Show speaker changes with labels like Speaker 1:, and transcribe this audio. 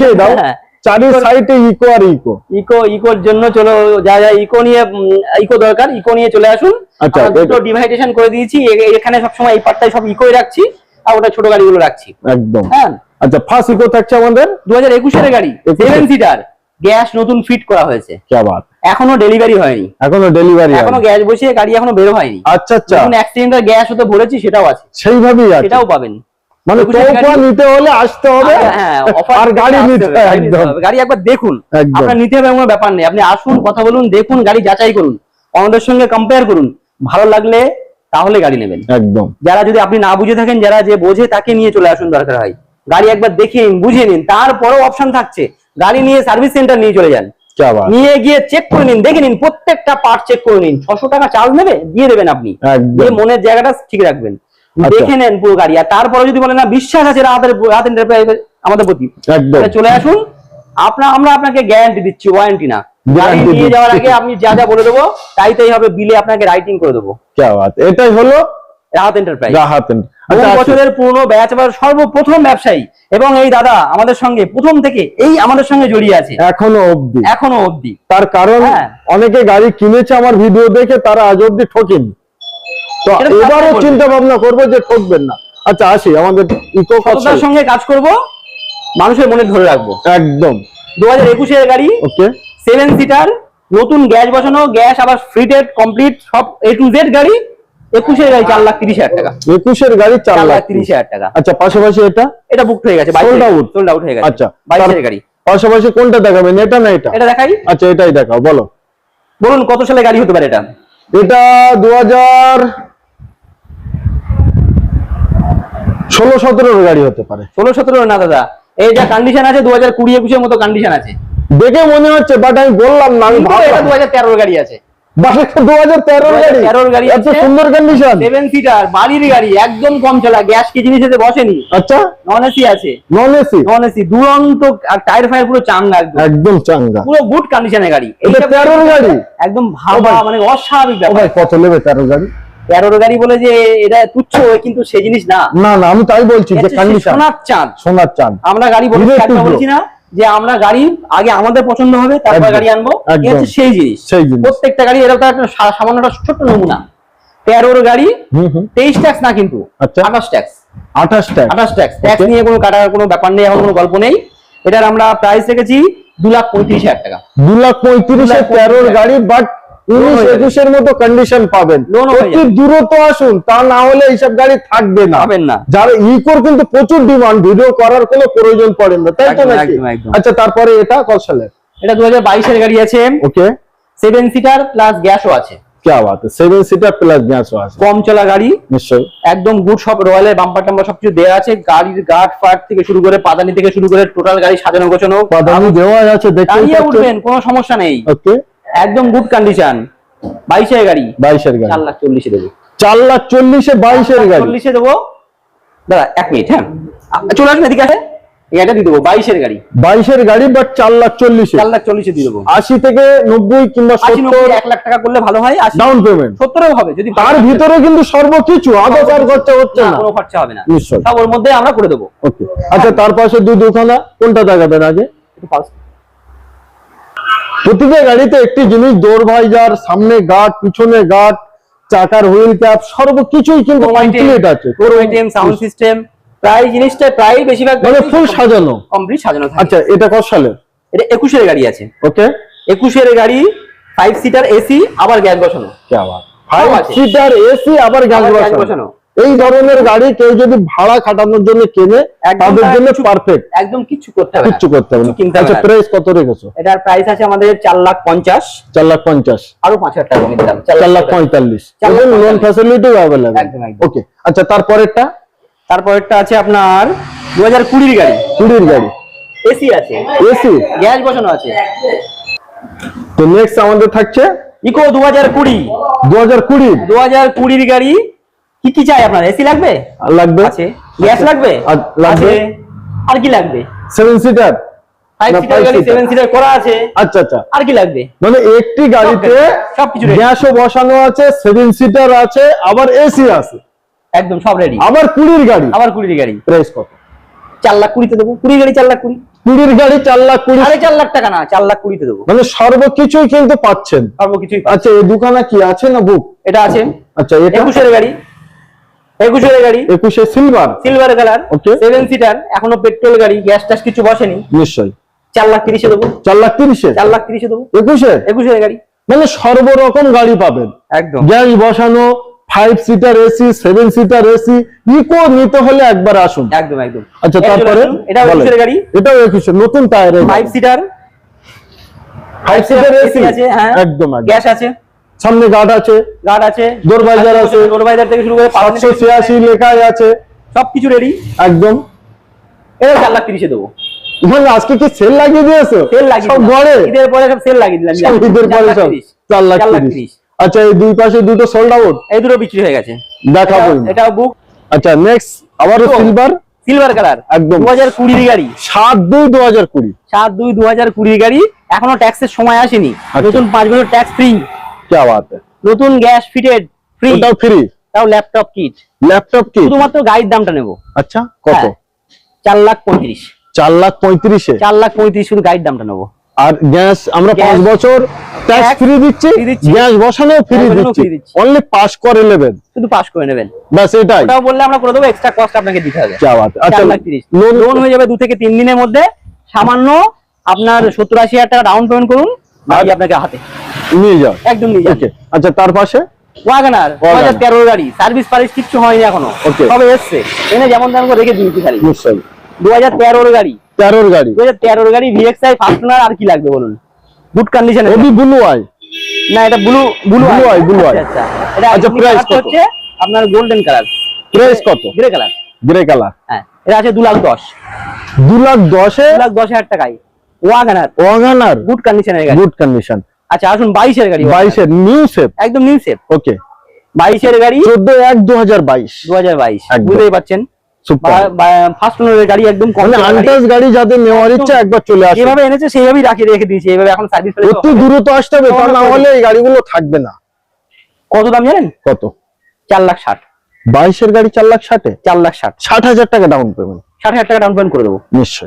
Speaker 1: দেখিয়ে দাও। চারি সাইডে ইকো আর ইকো
Speaker 2: ইকো ইকোর জন্য চলো যা যা ইকো নিয়ে ইকো দরকার ইকো নিয়ে চলে আসুন।
Speaker 1: আচ্ছা
Speaker 2: দুটো ডিভাইডেশন করে দিয়েছি এখানে সবসময় এই পার্টটাই সব ইকোই রাখছি আর ওটা ছোট গাড়িগুলো রাখছি।
Speaker 1: একদম।
Speaker 2: হ্যাঁ।
Speaker 1: আচ্ছা ফার্স্ট ইকো থাকছে আমাদের?
Speaker 2: 2021 এর গাড়ি সেভেন সিটার গ্যাস নতুন ফিট করা হয়েছে। এখনও ডেলিভারি হয়নি।
Speaker 1: এখনও ডেলিভারি
Speaker 2: এখনও গ্যাস বসিয়ে গাড়ি এখনও বের হয়নি।
Speaker 1: আচ্ছা আচ্ছা।
Speaker 2: এখন অ্যাক্সিডেন্টাল গ্যাস হতে ভরেছি সেটাও আছে।
Speaker 1: সেইভাবেই আছে।
Speaker 2: সেটাও পাবেন।
Speaker 1: মানে তোফা নিতে হলে আসতে হবে
Speaker 2: হ্যাঁ, হ্যাঁ,
Speaker 1: আর গাড়ি নিতে একদম।
Speaker 2: গাড়ি একবার দেখুন। আপনার নিতে হবে কোনো ব্যাপার নেই। আপনি আসুন কথা বলুন দেখুন গাড়ি যাচাই করুন। অন্যদের সঙ্গে কম্পেয়ার করুন। ভালো লাগলে তাহলে গাড়ি নেবেন।
Speaker 1: একদম।
Speaker 2: যারা যদি আপনি না বুঝে থাকেন যারা যে বোঝে তাকে নিয়ে চলে আসুন দরকার হয়। গাড়ি একবার দেখে নিন বুঝে নিন। তারপরেও অপশন থাকছে। গাড়ি নিয়ে সার্ভিস সেন্টার নিয়ে চলে যান। নিয়ে গিয়ে চেক করে নিন দেখে নিন প্রত্যেকটা পার্ট চেক করে নিন। ছশো টাকা চার্জ নেবে দিয়ে দেবেন আপনি। মনের জায়গাটা ঠিক রাখবেন।
Speaker 1: আচ্ছা।
Speaker 2: দেখে নেন পুরো গাড়ি। আর তারপরে যদি বলেন না বিশ্বাস আছে আমাদের প্রতি। চলে আসুন। আপনার আমরা আপনাকে গ্যারান্টি দিচ্ছি ওয়ারেন্টি না। সর্বপ্রথম ব্যবসায়ী এবং এই দাদা আমাদের সঙ্গে প্রথম থেকে এই আমাদের সঙ্গে জড়িয়ে আছে। এখনও এখনও
Speaker 1: তার কারণ
Speaker 2: হ্যাঁ।
Speaker 1: অনেকে গাড়ি কিনেছে আমার ভিডিও দেখে তারা আজ অবধি ঠকেনি। তো এবারও চিন্তা ভাবনা করব যে ঠকবেন না। আচ্ছা আসি আমাদের ইকো
Speaker 2: সততার সঙ্গে কাজ করব? মানুষের মনে ধরে রাখব।
Speaker 1: একদম।
Speaker 2: দু হাজার একুশের গাড়ি
Speaker 1: ওকে।
Speaker 2: সেভেন সিটার নতুন গ্যাস বসানো গ্যাস আবার ফ্রিটেড কমপ্লিট সব এ টু জেড গাড়ি একুশের গাড়ি চার লাখ তিরিশ হাজার টাকা।
Speaker 1: একুশের গাড়ি চার
Speaker 2: লাখ তিরিশ হাজার টাকা।
Speaker 1: আচ্ছা পাশাপাশি এটা?
Speaker 2: এটা বুক হয়ে গেছে? সোল্ড আউট হয়ে গেছে।
Speaker 1: আচ্ছা
Speaker 2: বাইশের গাড়ি।
Speaker 1: পাশাপাশি কোনটা দেখাবেন এটা না এটা?
Speaker 2: এটা দেখাই।
Speaker 1: আচ্ছা এটাই দেখাও বলো।
Speaker 2: বলুন কত সালে গাড়ি হতে পারে এটা?
Speaker 1: এটা দু হাজার ষোলো সতেরোর গাড়ি হতে পারে।
Speaker 2: ষোলো সতেরো না দাদা। এই যা কন্ডিশন আছে দু হাজার কুড়ি একুশের মতো কন্ডিশন আছে।
Speaker 1: দেখে মনে হচ্ছে বাট আমি বললাম না আমি ভাবলাম।
Speaker 2: দু হাজার তেরোর গাড়ি আছে।
Speaker 1: দু হাজার তেরোর গাড়ি?
Speaker 2: 2013 গাড়ি
Speaker 1: এত
Speaker 2: আছে।
Speaker 1: সুন্দর কন্ডিশন
Speaker 2: সেভেন সিটার বাড়ির গাড়ি একদম কম চলা। গ্যাস কি জিনিস এতে বসেনি?
Speaker 1: আচ্ছা।
Speaker 2: নন এসি আছে।
Speaker 1: নন এসি
Speaker 2: নন এসি দুরন্ত আর টায়ার ফায়ার পুরো চাঙ্গা একদম।
Speaker 1: একদম চাঙ্গা।
Speaker 2: পুরো গুড কন্ডিশনের গাড়ি।
Speaker 1: এটা তেরোর গাড়ি?
Speaker 2: একদম ভাবা মানে অস্বাভাবিক
Speaker 1: কত নেবে তেরো গাড়ি?
Speaker 2: তেরোর গাড়ি বলে যে এটা তুচ্ছ কিন্তু সেই জিনিস না।
Speaker 1: না না আমি তাই বলছি যে কন্ডিশন
Speaker 2: সোনার চাঁদ।
Speaker 1: সোনার চান
Speaker 2: আমরা গাড়ি বলছি না যে আমরা গাড়ি আগে আমাদের পছন্দ হবে তারপর গাড়ি আনব। সেই জিনিস।
Speaker 1: সেই জিনিস।
Speaker 2: প্রত্যেকটা গাড়ি এরকম একটা সামান্য একটা ছোট্ট নমুনা। তেরোর গাড়ি তেইশ ট্যাক্স না কিন্তু
Speaker 1: আচ্ছা।
Speaker 2: আঠাশ ট্যাক্স।
Speaker 1: আঠাশ টাকা
Speaker 2: আঠাশ ট্যাক্স। ট্যাক্স নিয়ে কোনো কাটার কোনো ব্যাপার নেই এখন কোনো গল্প নেই। এটার আমরা প্রাইস রেখেছি দু লাখ পঁয়ত্রিশ হাজার টাকা।
Speaker 1: দু লাখ পঁয়ত্রিশ তেরোর গাড়ি বাট উনিশ
Speaker 2: হয়ে যাবে।
Speaker 1: একুশের মতো কন্ডিশন পাবেন
Speaker 2: Loan হয়ে
Speaker 1: একটু
Speaker 2: যাবে।
Speaker 1: দূরত্ব আসুন তা না হলে এইসব গাড়ি থাকবে না
Speaker 2: পাবেন না।
Speaker 1: যারা ইকোর কিন্তু প্রচুর ডিমান্ড ভিডিও করার কোনো প্রয়োজন পড়ে না তাই তো
Speaker 2: একদম,
Speaker 1: নাকি
Speaker 2: একদম, একদম।
Speaker 1: আচ্ছা তারপরে এটা কত সালের
Speaker 2: এটা দু হাজার বাইশের গাড়ি আছে
Speaker 1: ওকে
Speaker 2: সেভেন সিটার প্লাস গ্যাসও আছে
Speaker 1: क्या बात है সেভেন সিটার প্লাস গ্যাস আছে
Speaker 2: কম চলা গাড়ি
Speaker 1: নিশ্চয়ই
Speaker 2: একদম গুড সব রয়্যালের বাম্পার টাম্পার সবকিছু দেওয়া আছে গাড়ির গার্ড ফাট থেকে শুরু করে পাদানি থেকে শুরু করে টোটাল গাড়ি সাজানো গোছানো
Speaker 1: বাদামি দেওয়া আছে দেখতে
Speaker 2: দাঁড়িয়ে উঠবেন কোনো সমস্যা নেই
Speaker 1: ওকে
Speaker 2: একদম গুড কন্ডিশন বাইশের গাড়ি।
Speaker 1: বাইশের গাড়ি।
Speaker 2: চার লাখ চল্লিশে দেবো।
Speaker 1: চার লাখ চল্লিশে বাইশের গাড়ি।
Speaker 2: চল্লিশে দেবো। দাদা এক মিনিট হ্যাঁ। চলে আসুন এদিকে আসে এটা দিয়ে দেবো বাইশের গাড়ি।
Speaker 1: বাইশের গাড়ি বাট চার লাখ চল্লিশে।
Speaker 2: চার লাখ চল্লিশে দিয়ে দেবো।
Speaker 1: আশি থেকে নব্বই কিংবা সত্তর
Speaker 2: এক লাখ টাকা করলে ভালো হয়
Speaker 1: ডাউন পেমেন্ট
Speaker 2: সত্তরও হবে যদি
Speaker 1: তার ভিতরে কিন্তু সর্বকিছু আদৌ আর খরচা হচ্ছে
Speaker 2: না, কোনো খরচা হবে না।
Speaker 1: নিশ্চয়ই।
Speaker 2: সব ওর মধ্যে আমরা করে দেবো।
Speaker 1: ওকে আচ্ছা তার পাশে দুই দুখানা কোনটা দেখাবেন আগে। প্রতিটা গাড়িতে একটি জিনিস দৌড় ভাইজার সামনে গার্ড পিছনে গার্ড চাকার হুইল ক্যাপ সর্বকিছুই কিন্তু কমপ্লিট আছে।
Speaker 2: সাউন্ড সিস্টেম প্রায় জিনিসটা প্রায় বেশিরভাগ
Speaker 1: মানে ফুল সাজানো।
Speaker 2: কমপ্লিট সাজানো থাকে।
Speaker 1: আচ্ছা এটা কত সালের
Speaker 2: এটা একুশের গাড়ি আছে।
Speaker 1: ওকে।
Speaker 2: একুশের গাড়ি ফাইভ সিটার এসি আবার গ্যাস বসানো।
Speaker 1: ফাইভ
Speaker 2: আছে।
Speaker 1: সিটার এসি আবার গ্যাস
Speaker 2: আবার
Speaker 1: বসানো। এই ধরনের গাড়ি কেউ যদি ভাড়া খাটানোর জন্য কেনে তাদের জন্য পারফেক্ট
Speaker 2: একদম কিচ্ছু করতে হবে না।
Speaker 1: কিচ্ছু করতে হবে না।
Speaker 2: কিছু
Speaker 1: আচ্ছা প্রাইস কত রেখেছো?
Speaker 2: এটার প্রাইস আছে আমাদের চার লাখ পঞ্চাশ।
Speaker 1: চার লাখ পঞ্চাশ।
Speaker 2: আরও পাঁচ হাজার টাকা কমিয়ে দিলাম
Speaker 1: চার লাখ পঁয়তাল্লিশ।
Speaker 2: চার লাখ
Speaker 1: এবং লোন
Speaker 2: পঁয়তাল্লিশ।
Speaker 1: ফ্যাসিলিটি অ্যাভেলেবল
Speaker 2: একদম, একদম।
Speaker 1: ওকে আচ্ছা তারপরেরটা?
Speaker 2: তারপরেরটা আছে আপনার দু হাজার কুড়ির গাড়ি।
Speaker 1: কুড়ির গাড়ি।
Speaker 2: এসি আছে।
Speaker 1: এসি?
Speaker 2: গ্যাস বসানো আছে।
Speaker 1: তো নেক্সট আমাদের থাকছে?
Speaker 2: ইকো দু হাজার কুড়ি।
Speaker 1: দু হাজার কুড়ি।
Speaker 2: দু কুড়ির গাড়ি কি কি চাই আপনার? এসি লাগবে?
Speaker 1: লাগবে?
Speaker 2: আছে। গ্যাস লাগবে?
Speaker 1: আর লাগবে?
Speaker 2: আর কি লাগবে?
Speaker 1: সেভেন সিটার
Speaker 2: ফাইভ সিটার গাড়ি সেভেন সিটার করা আছে।
Speaker 1: আচ্ছা আচ্ছা।
Speaker 2: আর কি লাগবে?
Speaker 1: মানে সিটার আছে আবার এসি আছে।
Speaker 2: একদম সব রেডি
Speaker 1: আবার কুড়ির গাড়ি।
Speaker 2: আবার কুড়ির গাড়ি।
Speaker 1: প্রাইস কত?
Speaker 2: চার লাখ কুড়িতে দেবো। কুড়ি গাড়ি চার লাখ কুড়ি।
Speaker 1: কুড়ির গাড়ি চার লাখ কুড়ি।
Speaker 2: সাড়ে চার লাখ টাকা না চার লাখ কুড়িতে দেবো।
Speaker 1: মানে সর্বকিছুই কিন্তু পাচ্ছেন।
Speaker 2: সর্ব কিছুই
Speaker 1: আচ্ছা এই দোকানে কি আছে না বুক?
Speaker 2: এটা আছে।
Speaker 1: আচ্ছা এটা?
Speaker 2: একুশের গাড়ি। একুশের গাড়ি।
Speaker 1: একুশে silver
Speaker 2: silver colour
Speaker 1: Okay.
Speaker 2: Seven seater এখনও পেট্রোল গাড়ি গ্যাস ট্যাস কিছু বসেনি।
Speaker 1: নিশ্চয়ই।
Speaker 2: চার লাখ তিরিশে দেবো।
Speaker 1: চার লাখ তিরিশে?
Speaker 2: চার লাখ তিরিশে দেবো।
Speaker 1: একুশে?
Speaker 2: একুশের গাড়ি।
Speaker 1: মানে সর্বরকম গাড়ি পাবেন।
Speaker 2: একদম।
Speaker 1: গ্যাস বসানো five seater AC seven seater AC Eeco নিতে হলে একবার আসুন।
Speaker 2: একদম একদম।
Speaker 1: আচ্ছা তারপরে?
Speaker 2: এটা একুশের গাড়ি।
Speaker 1: এটাও একুশে নতুন টায়ারের
Speaker 2: five seater
Speaker 1: five seater AC
Speaker 2: আছে হ্যাঁ।
Speaker 1: একদম
Speaker 2: গ্যাস আছে।
Speaker 1: সামনে গার্ড আছে।
Speaker 2: গার্ড আছে।
Speaker 1: দোরবাইজার আছে।
Speaker 2: দোরবাইজার থেকে শুরু করে
Speaker 1: সাতশো ছিয়াশি লেখাই আছে।
Speaker 2: সবকিছু রেডি
Speaker 1: একদম।
Speaker 2: এটা চার লাখ তিরিশে দেবো।
Speaker 1: মানে আজকে কি সেল লাগিয়ে দিয়েছ?
Speaker 2: সেল লাগিয়ে
Speaker 1: সব। গড়ে
Speaker 2: ঈদের পরে সব সেল লাগিয়ে দিলাম।
Speaker 1: ঈদের পরে সব।
Speaker 2: তিরিশ।
Speaker 1: চার লাখ
Speaker 2: চার লাখ
Speaker 1: তিরিশ।
Speaker 2: তিরিশ।
Speaker 1: আচ্ছা এই দুই পাশে দুটো সোল্ড আউট
Speaker 2: এই দুটো বিক্রি হয়ে গেছে।
Speaker 1: দেখাবো।
Speaker 2: এটা- এটাও বুক
Speaker 1: আচ্ছা নেক্সট আবারও। সিলভার
Speaker 2: সিলভার কালার
Speaker 1: একদম।
Speaker 2: দু হাজার কুড়ির গাড়ি।
Speaker 1: সাত দুই দু হাজার কুড়ি।
Speaker 2: সাত দুই দু হাজার গাড়ি। এখনও ট্যাক্সের সময় আসেনি।
Speaker 1: আচ্ছা।
Speaker 2: নতুন পাঁচ বছর ট্যাক্স ফ্রি
Speaker 1: কে বাত है
Speaker 2: নতুন গ্যাস ফিটেড ফ্রি
Speaker 1: ওটাও ফ্রি
Speaker 2: তাও ল্যাপটপ কিট
Speaker 1: ল্যাপটপ কি
Speaker 2: শুধুমাত্র গাড়ির দামটা নেবো
Speaker 1: আচ্ছা কত
Speaker 2: হ্যাঁ। চার লাখ পঁয়ত্রিশ
Speaker 1: চার লাখ পঁয়ত্রিশে
Speaker 2: চার লাখ পঁয়ত্রিশ শুধু গাড়ির দামটা নেবো
Speaker 1: আর গ্যাস আমরা
Speaker 2: গ্যাস-
Speaker 1: পাঁচ বছর ট্যাক্স
Speaker 2: ট্যাক্স
Speaker 1: ফ্রি দিচ্ছি
Speaker 2: free দিচ্ছি।
Speaker 1: গ্যাস বসানো ফ্রি
Speaker 2: গ্যাস বসানো
Speaker 1: দিচ্ছি
Speaker 2: free দিচ্ছি।
Speaker 1: অনলি পাস করে নেবেন
Speaker 2: শুধু পাস করে নেবেন
Speaker 1: ব্যাস এটাই
Speaker 2: ওটাও বললে আমরা করে দেবো এক্সট্রা কস্ট আপনাকে দিতে হবে
Speaker 1: क्या बात है अच्छा
Speaker 2: চার লাখ তিরিশ
Speaker 1: लोन
Speaker 2: লোন হয়ে যাবে দু থেকে তিন দিনের মধ্যে সামান্য আপনার সত্তর আশি হাজার টাকা ডাউন পেমেন্ট করুন বাকি আপনাকে হাতে
Speaker 1: নিয়ে যাও।
Speaker 2: একদম নিয়ে যান
Speaker 1: ওকে আচ্ছা তার পাশে?
Speaker 2: ওয়াগানার দু হাজার তেরোর গাড়ি। সার্ভিস ফার্ভিস কিচ্ছু হয়নি
Speaker 1: এখনও.
Speaker 2: সবে এসছে। এনে যেমন তেমন করে রেখে দিয়েছি খালি।
Speaker 1: নিশ্চয়ই।
Speaker 2: দু হাজার তেরোর গাড়ি।
Speaker 1: তেরোর গাড়ি?
Speaker 2: দু হাজার তেরোর গাড়ি ভিএক্সআই ফার্স্টনার আর কি লাগবে বলুন? গুড কন্ডিশনে
Speaker 1: ওবি ব্লু আই
Speaker 2: না এটা blue
Speaker 1: blue eye, blue eye।
Speaker 2: আচ্ছা এটা
Speaker 1: আচ্ছা,
Speaker 2: প্রাইস
Speaker 1: কত?
Speaker 2: হচ্ছে আপনার গোল্ডেন কালার
Speaker 1: প্রাইস কত?
Speaker 2: গ্রে কালার
Speaker 1: গ্রে কালার
Speaker 2: হ্যাঁ এটা আছে দু লাখ দশ।
Speaker 1: দু লাখ দশে?
Speaker 2: দু লাখ দশ হাজার টাকায়। ওয়াগানার।
Speaker 1: ওয়াগানার।
Speaker 2: গুড কন্ডিশনের গাড়ি।
Speaker 1: গুড কন্ডিশন
Speaker 2: আচ্ছা আসুন বাইশের গাড়ি
Speaker 1: বাইশের নিউ সেপ
Speaker 2: একদম নিউ সেট
Speaker 1: ওকে
Speaker 2: বাইশের গাড়ি।
Speaker 1: চোদ্দ এক দু হাজার বাইশ।
Speaker 2: দু হাজার বাইশ বুঝতেই পারছেন ফার্স্ট ওনারের গাড়ি একদম কম
Speaker 1: মানে
Speaker 2: গাড়ি।
Speaker 1: আন্টাস গাড়ি যাদের নেওয়ার ইচ্ছা একবার চলে আসে
Speaker 2: যেভাবে এনেছে সেইভাবেই রাখি রেখে দিয়েছি। এইভাবে এখন সার্ভিস
Speaker 1: অতি দ্রুত আসতে হবে তা না হলে এই গাড়িগুলো থাকবে না।
Speaker 2: কত দাম জানেন?
Speaker 1: কত?
Speaker 2: চার লাখ ষাট।
Speaker 1: বাইশের গাড়ি চার লাখ ষাটে?
Speaker 2: চার লাখ ষাট।
Speaker 1: ষাট হাজার টাকা ডাউন পেমেন্ট
Speaker 2: ষাট হাজার টাকা ডাউন পেমেন্ট করে দেবো।
Speaker 1: নিশ্চয়ই।